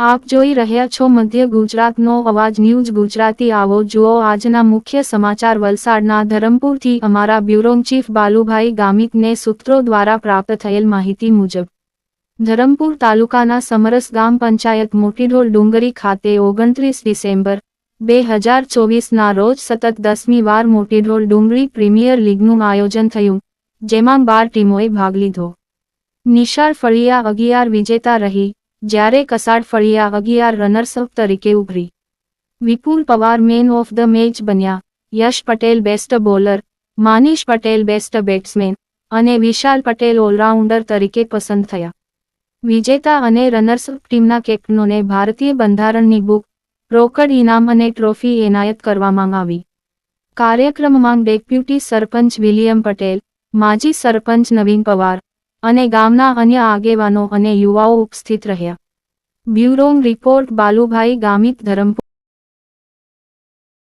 આપ જોઈ રહ્યા છો મધ્ય ગુજરાતનો અવાજ ન્યૂઝ ગુજરાતી આવો. જુઓ આજના મુખ્ય સમાચાર. વલસાડના ધરમપુરથી અમારા બ્યુરો ચીફ બાલુભાઈ ગામિતને સૂત્રો દ્વારા પ્રાપ્ત થયેલ માહિતી મુજબ, ધરમપુર તાલુકાના સમરસ ગામ પંચાયત મોટીઢોલ ડુંગરી ખાતે ઓગણત્રીસ ડિસેમ્બર બે હજાર ચોવીસના રોજ સતત દસમી વાર મોટીઢોલ ડુંગળી પ્રીમિયર લીગનું આયોજન થયું, જેમાં બાર ટીમોએ ભાગ લીધો. નિશાળ ફળિયા અગિયાર વિજેતા રહી જ્યારે કસાડ ફળિયા અગિયાર રનર્સઅપ તરીકે ઉભરી. Vipul Pawar man of the match બન્યા. યશ પટેલ બેસ્ટ બોલર માનીશ પટેલ બેસ્ટ બેટ્સમેન અને વિશાલ પટેલ ઓલરાઉન્ડર તરીકે પસંદ થયા. વિજેતા અને રનર્સઅપ ટીમના કેપ્ટનોને ભારતીય બંધારણની બુક રોકડ ઇનામ અને ટ્રોફી એનાયત કરવામાં આવી. કાર્યક્રમમાં ડેપ્યુટી સરપંચ વિલિયમ પટેલ, માજી સરપંચ નવીન પવાર અને ગામના અન્ય આગેવાનો અને યુવાઓ ઉપસ્થિત રહ્યા. Bureau report Balubhai Gamit Dharampur.